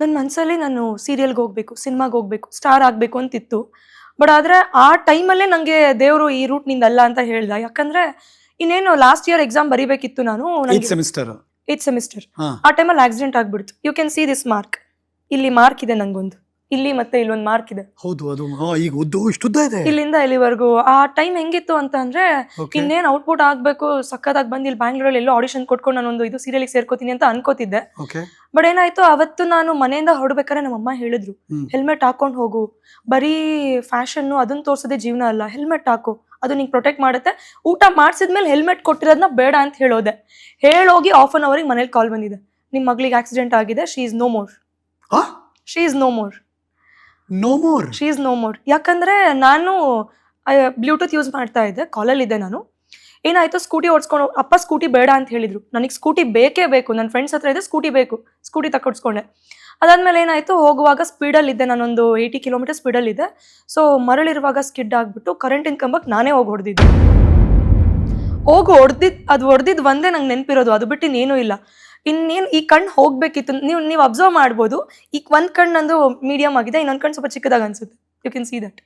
ನನ್ನ ಮನಸ್ಸಲ್ಲಿ ನಾನು ಸೀರಿಯಲ್ಗೆ ಹೋಗ್ಬೇಕು ಸಿನಿಮಾಗೆ ಹೋಗ್ಬೇಕು ಸ್ಟಾರ್ ಆಗಬೇಕು ಅಂತಿತ್ತು. ಬಟ್ ಆದರೆ ಆ ಟೈಮಲ್ಲೇ ನನಗೆ ದೇವರು ಈ ರೂಟ್ ನಿಂದಲ್ಲ ಅಂತ ಹೇಳ್ದ. ಯಾಕಂದ್ರೆ ಇನ್ನೇನು ಲಾಸ್ಟ್ ಇಯರ್ ಎಕ್ಸಾಮ್ ಬರಿಬೇಕಿತ್ತು ನಾನು ಸೆಮಿಸ್ಟರ್ ಏಟ್ ಸೆಮಿಸ್ಟರ್ ಆ ಟೈಮಲ್ಲಿ ಆಕ್ಸಿಡೆಂಟ್ ಆಗ್ಬಿಡ್ತು. You can see this mark ಇಲ್ಲಿ ಮಾರ್ಕ್ ಇದೆ ನಂಗೊಂದು. ಇಲ್ಲಿ ಮತ್ತೆ ಇಲ್ಲೊಂದು ಮಾರ್ಕ್ ಇದೆ. ಹೌದು ಅದು ಹಾ, ಈಗ ಉದ್ದು ಇಷ್ಟುದ್ದ ಇದೆ. ಇಲ್ಲಿಂದ ಇಲ್ಲಿವರೆಗೂ. ಆ ಟೈಮ್ ಹೆಂಗಿತ್ತು ಅಂತ ಅಂದ್ರೆ Okay. ಇನ್ನೇನ್ ಔಟ್ಪುಟ್ ಆಗ್ಬೇಕು ಸಕ್ಕತ್ತಾಗಿ ಬಂದು ಇಲ್ಲಿ ಬ್ಯಾಂಗ್ಳೂರಲ್ಲಿ ಎಲ್ಲೋ ಆಡಿಷನ್ ಕೊಟ್ಕೊಂಡು ನಾನೊಂದು ಇದು ಸೀರಿಯಲ್ಗೆ ಸೇರ್ಕೋತೀನಿ ಅಂತ ಅನ್ಕೋತಿದ್ದೆ. ಓಕೆ ಬಟ್ ಏನಾಯ್ತು ಅವತ್ತು ನಾನು ಮನೆಯಿಂದ ಹೊರಡ್ಬೇಕಾದ್ರೆ ನಮ್ಮ ಅಮ್ಮ ಹೇಳಿದ್ರು ಹ್ಮ್. ಹೆಲ್ಮೆಟ್ ಹಾಕೊಂಡು ಹೋಗು. ಬರೀ ಫ್ಯಾಷನ್ನು ಅದನ್ನ ತೋರ್ಸೋದೇ ಜೀವನ ಅಲ್ಲ. ಹೆಲ್ಮೆಟ್ ಹಾಕು. ಅದು ನಿಂಗೆ ಪ್ರೊಟೆಕ್ಟ್ ಮಾಡುತ್ತೆ. ಊಟ ಮಾಡಿಸಿದ್ಮೇಲೆ ಹೆಲ್ಮೆಟ್ ಕೊಟ್ಟಿರೋದನ್ನ ಬೇಡ ಅಂತ ಹೇಳೋದೆ. ಹೇಳೋಗಿ ಆಫ್ ಅನ್ ಅವರಿಗೆ ಮನೇಲಿ ಕಾಲ್ ಬಂದಿದೆ. ನಿಮ್ಮ ಮಗಳಿಗೆ ಆಕ್ಸಿಡೆಂಟ್ ಆಗಿದೆ. ಶಿ ಇಸ್ ನೋ ಮೋರ್ ಆ? She is no more no more she is no more ಯಾಕಂದ್ರೆ ನಾನು ಬ್ಲೂಟೂತ್ ಯೂಸ್ ಮಾಡ್ತಾ ಇದ್ದೆ ಕಾಲಲ್ಲಿದ್ದೆ ನಾನು. ಏನಾಯ್ತು ಸ್ಕೂಟಿ ಓಡಿಸ್ಕೊಂಡು, ಅಪ್ಪ ಸ್ಕೂಟಿ ಬೇಡ ಅಂತ ಹೇಳಿದ್ರು. ನನಗೆ ಸ್ಕೂಟಿ ಬೇಕೇ ಬೇಕು ನನ್ನ ಫ್ರೆಂಡ್ಸ್ ಹತ್ರ ಇದೆ ಸ್ಕೂಟಿ ಬೇಕು ಸ್ಕೂಟಿ ತಕ್ಕೊಡ್ಸ್ಕೊಂಡೆ. ಅದಾದ್ಮೇಲೆ ಏನಾಯ್ತು, ಹೋಗುವಾಗ ಸ್ಪೀಡಲ್ಲಿ ಇದ್ದೆ ನಾನೊಂದು ಏಯ್ಟಿ ಕಿಲೋಮೀಟರ್ ಸ್ಪೀಡಲ್ಲಿ ಇದೆ ಸೊ ಮರಳಿರುವಾಗ ಸ್ಕಿಡ್ ಆಗಿಬಿಟ್ಟು ಕರೆಂಟಿನ ಕಂಬಕ್ಕೆ ನಾನೇ ಹೋಗಿ ಹೊಡೆದಿದ್ದೆ. ಹೋಗಿ ಹೊಡೆದಿದ್ದು ಅದು ಹೊಡೆದಿದ್ದು ಒಂದೇ ನಂಗೆ ನೆನಪಿರೋದು, ಅದು ಬಿಟ್ಟು ಇನ್ನೇನೂ ಇಲ್ಲ. ಇನ್ನೇನು ಈ ಕಣ್ಣು ಹೋಗ್ಬೇಕಿತ್ತು, ನೀವು ನೀವು ಅಬ್ಸರ್ವ್ ಮಾಡ್ಬೋದು. ಈ ಒಂದು ಕಣ್ಣು ನಂದು ಮೀಡಿಯಮ್ ಆಗಿದೆ, ಇನ್ನೊಂದು ಕಣ್ಣು ಸ್ವಲ್ಪ ಚಿಕ್ಕದಾಗಿ ಅನ್ಸುತ್ತೆ. You can see that